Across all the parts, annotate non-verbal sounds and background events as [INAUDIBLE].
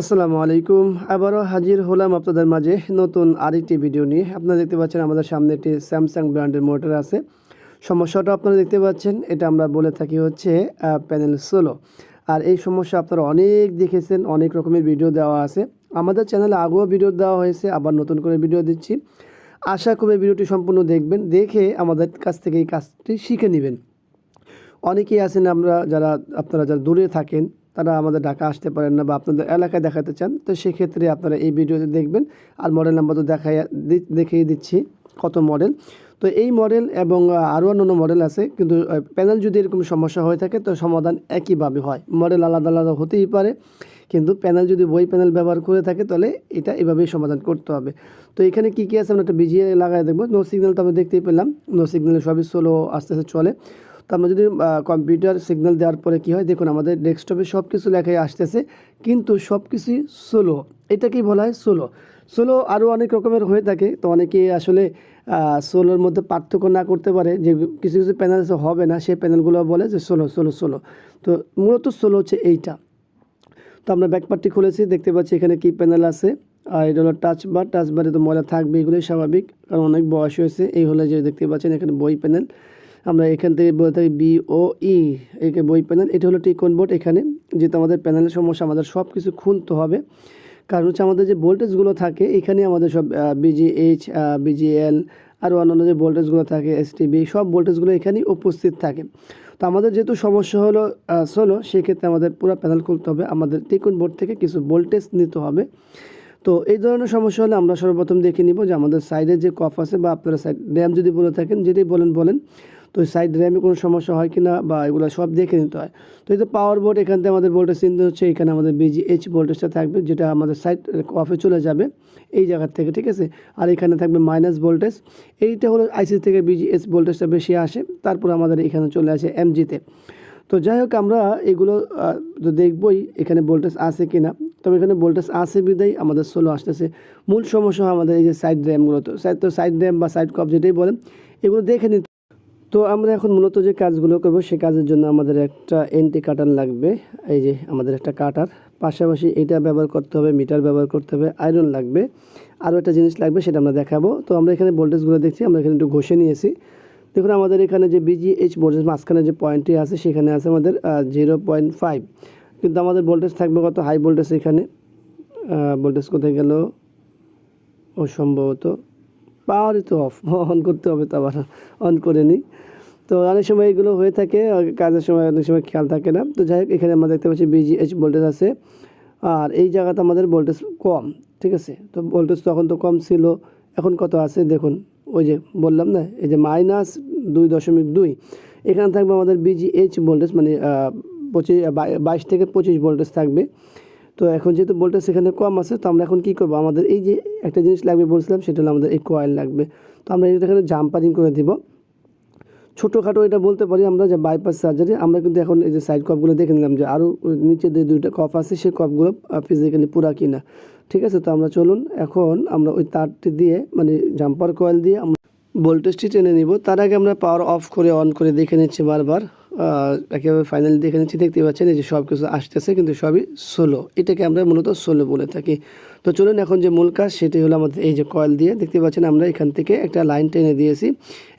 আসসালামু আলাইকুম। আবারও হাজির হলাম আপনাদের মাঝে নতুন আরেকটি ভিডিও নিয়ে। আপনারা দেখতে পাচ্ছেন আমাদের সামনে একটি স্যামসাং ব্র্যান্ডের মোটর আছে। সমস্যাটা আপনারা দেখতে পাচ্ছেন, এটা আমরা বলে থাকি হচ্ছে প্যানেল সোলো আর এই সমস্যা আপনারা অনেক দেখেছেন, অনেক রকমের ভিডিও দেওয়া আছে। আমাদের চ্যানেলে আগেও ভিডিও দেওয়া হয়েছে, আবার নতুন করে ভিডিও দিচ্ছি। আশা করি ভিডিওটি সম্পূর্ণ দেখবেন, দেখে আমাদের কাছ থেকে এই কাজটি শিখে নেবেন। অনেকেই আছেন আমরা, যারা, আপনারা যারা দূরে থাকেন তারা আমাদের ঢাকা আসতে পারেন না বা আপনাদের এলাকায় দেখাতে চান, তো সেক্ষেত্রে আপনারা এই ভিডিওতে দেখবেন আর মডেল নাম্বার তো দেখাই, দি- দেখিয়ে দিচ্ছি কত মডেল তো এই মডেল এবং আরও অন্যান্য মডেল আছে, কিন্তু প্যানেল যদি এরকম সমস্যা হয়ে থাকে, তো সমাধান একইভাবে হয়। মডেল আলাদা আলাদা হতেই পারে, কিন্তু প্যানেল যদি বই প্যানেল ব্যবহার করে থাকে, তাহলে এটা এভাবেই সমাধান করতে হবে। তো এখানে কী কী আছে আমরা একটা বিজিএ লাগাই দেখব। নো সিগন্যাল তো আমরা দেখতেই পেলাম। নো সিগন্যালে সবই সোলো আস্তে আস্তে চলে। তো আমরা যদি কম্পিউটার সিগন্যাল দেওয়ার পরে কী হয়, দেখুন আমাদের ডেস্কটপে সব কিছু লেখাই আসতেছে, কিন্তু সব কিছুই স্লো এটাকেই বলা হয় সোলো সোলো আরও অনেক রকমের হয়ে থাকে, তো অনেকে আসলে সোলোর মধ্যে পার্থক্য না করতে পারে, যে কিছু কিছু প্যানেল হবে না, সেই প্যানেলগুলো বলে যে সোলো সোলো সোলো তো মূলত সোলো হচ্ছে এইটা। তো আমরা ব্যাকপার্টটি খুলেছি, দেখতে পাচ্ছি এখানে কি প্যানেল আছে। আর এটা হলো টাচ বার টাচ বারে তো ময়লা থাকবে এগুলোই স্বাভাবিক, কারণ অনেক বয়স হয়েছে, এই হলে যে দেখতে পাচ্ছেন এখানে বই প্যানেল আমরা এখান থেকে বলে থাকি বি ও ই, একে বই প্যানেল এটা হলো টিকন বোর্ড এখানে, যেহেতু আমাদের প্যানেলের সমস্যা, আমাদের সব কিছু খুলতে হবে। কারণ হচ্ছে আমাদের যে ভোল্টেজগুলো থাকে, এখানে আমাদের সব বিজিএইচ বিজিএল আর অন্যান্য যে ভোল্টেজগুলো থাকে এসটিবি সব ভোল্টেজগুলো এখানেই উপস্থিত থাকে। তো আমাদের যেহেতু সমস্যা হলো সোলো সেক্ষেত্রে আমাদের পুরো প্যানেল খুলতে হবে। আমাদের টিকুন বোর্ড থেকে কিছু ভোল্টেজ নিতে হবে। তো এই ধরনের সমস্যা হলে আমরা সর্বপ্রথম দেখে নিব যে আমাদের সাইডে যে কফ আছে বা আপনারা সাইড র্যাম যদি বলে থাকেন, যেটাই বলেন বলেন তো সাইড র্যামে কোনো সমস্যা হয় কিনা বা এগুলো সব দেখে নিতে হয়। তো এই পাওয়ার বোর্ড এখান থেকে আমাদের ভোল্টেজ চিনতে হচ্ছে, এখানে আমাদের বিজিএইচ ভোল্টেজটা থাকবে, যেটা আমাদের সাইড কফে চলে যাবে এই জায়গার থেকে, ঠিক আছে? আর এখানে থাকবে মাইনাস ভোল্টেজ এইটা হলো আইসি থেকে বিজিএস ভোল্টেজটা বেশি আসে, তারপর আমাদের এখানে চলে আসে এমজিতে তো। যাই হোক, আমরা এগুলো তো দেখবই এখানে ভোল্টেজ আছে কি না তবে এখানে ভোল্টেজ আছে বিদায় আমাদের সোলো আসতেছে। মূল সমস্যা আমাদের এই যে সাইড র্যামগুলো তো সাইড তো সাইড র্যাম বা সাইড কপ যেটাই বলেন, এগুলো দেখে নিতে তো আমরা এখন মূলত যে কাজগুলো করব, সে কাজের জন্য আমাদের একটা এন্টি কাটার লাগবে। এই যে আমাদের একটা কাটার। পাশাপাশি এটা ব্যবহার করতে হবে, মিটার ব্যবহার করতে হবে, আয়রন লাগবে। আরও একটা জিনিস লাগবে, সেটা আমরা দেখাবো। তো আমরা এখানে ভোল্টেজগুলো দেখছি, আমরা এখানে একটু ঘষে নিয়েছি। দেখুন, আমাদের এখানে যে বিজিএইচ ভোল্টেজ, মাঝখানে যে পয়েন্টটি আছে, সেখানে আছে আমাদের জিরো পয়েন্ট ফাইভ। কিন্তু আমাদের ভোল্টেজ থাকবে কত? হাই ভোল্টেজ এখানে। ভোল্টেজ কোথায় গেল? ও, সম্ভবত পাওয়ারই তো অফ অন [LAUGHS] করতে হবে তো আবার অন করে নিই। তো অনেক সময় এগুলো হয়ে থাকে, কাজের সময় অনেক সময় খেয়াল থাকে না। তো যাই হোক, এখানে আমরা দেখতে পাচ্ছি বিজিএইচ ভোল্টেজ আছে। আর এই জায়গাতে আমাদের ভোল্টেজ কম, ঠিক আছে? তো ভোল্টেজ তখন তো কম ছিল, এখন কত আছে দেখুন, ওই যে বললাম না, এই যে মাইনাস দুই দশমিক দুই। এখানে থাকবে আমাদের বিজিএইচ ভোল্টেজ মানে পঁচিশ বাইশ থেকে পঁচিশ ভোল্টেজ থাকবে। তো এখন যেহেতু ভোল্টেজ সেখানে কম আছে, তো আমরা এখন কী করব? আমাদের এই যে একটা জিনিস লাগবে বলছিলাম, সেটা হলো আমাদের এই কয়েল লাগবে। তো আমরা এখানে জাম্পারিং করে দিব। ছোটোখাটো এটা বলতে পারি আমরা যে বাইপাস সার্জারি আমরা কিন্তু এখন এই যে সাইড কপগুলো দেখে নিলাম যে আরও নিচে যে দুইটা কপ আছে, সেই কপগুলো ফিজিক্যালি পুরা কিনা। ঠিক আছে, তো আমরা চলুন, এখন আমরা ওই তারটি দিয়ে মানে জাম্পার কয়েল দিয়ে আমরা ভোল্টেজটি টেনে নিব। তার আগে আমরা পাওয়ার অফ করে অন করে দেখে নিচ্ছি বারবার। একেবারে ফাইনালি দেখে নিচ্ছি দেখতে পাচ্ছেন এই যে সব কিছু আসতেছে, কিন্তু সবই সোলো এটাকে আমরা মূলত সোলো বলে থাকি। তো চলুন এখন যে মূল কাজ, সেটি হলো আমাদের এই যে কয়েল দিয়ে। দেখতে পাচ্ছেন আমরা এখান থেকে একটা লাইন টেনে দিয়েছি।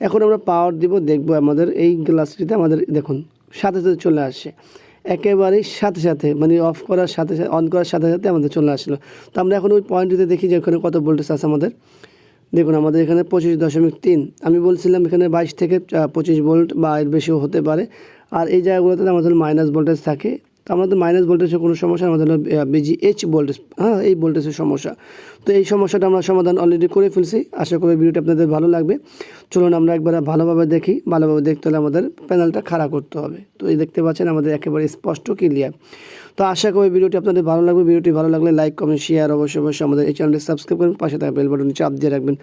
এখন আমরা পাওয়ার দিব, দেখব আমাদের এই গ্লাসটিতে আমাদের, দেখুন, সাথে সাথে চলে আসছে। একেবারেই সাথে সাথে মানে অফ করার সাথে সাথে অন করার সাথে সাথে আমাদের চলে আসলো। তো আমরা এখন ওই পয়েন্টটিতে দেখি যে ওখানে কত ভোল্টেজ আছে আমাদের। দেখুন, আমাদের এখানে পঁচিশ দশমিক তিন। আমি বলছিলাম এখানে বাইশ থেকে পঁচিশ ভোল্ট বা এর বেশিও হতে পারে। আর এই জায়গাগুলোতে আমাদের মাইনাস ভোল্টেজ থাকে। আমাদের মাইনাস ভোল্টেজের কোনো সমস্যা, আমাদের বিজি এইচ ভোল্টেজ হ্যাঁ এই ভোল্টেজের সমস্যা। তো এই সমস্যাটা আমরা সমাধান অলরেডি করে ফেলছি। আশা করি ভিডিওটি আপনাদের ভালো লাগবে। চলুন আমরা একবার ভালোভাবে দেখি। ভালোভাবে দেখতে হলে আমাদের প্যানেলটা খাড়া করতে হবে। তো এই দেখতে পাচ্ছেন, আমাদের একেবারে স্পষ্ট ক্লিয়ার তো আশা করি ভিডিওটি আপনাদের ভালো লাগবে। ভিডিওটি ভালো লাগলে লাইক কমেন্ট শেয়ার অবশ্যই অবশ্যই আমাদের এই চ্যানেলটি সাবস্ক্রাইব করুন। পাশে থাকা বেল বাটনে চাপ দিয়ে রাখবেন।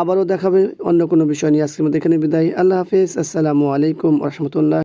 আবারও দেখাবে অন্য কোনো বিষয় নিয়ে। আজকের মধ্যে এখানে বিদায়। আল্লাহ হাফিজ। আসসালামু আলাইকুম রহমতুল্লাহ।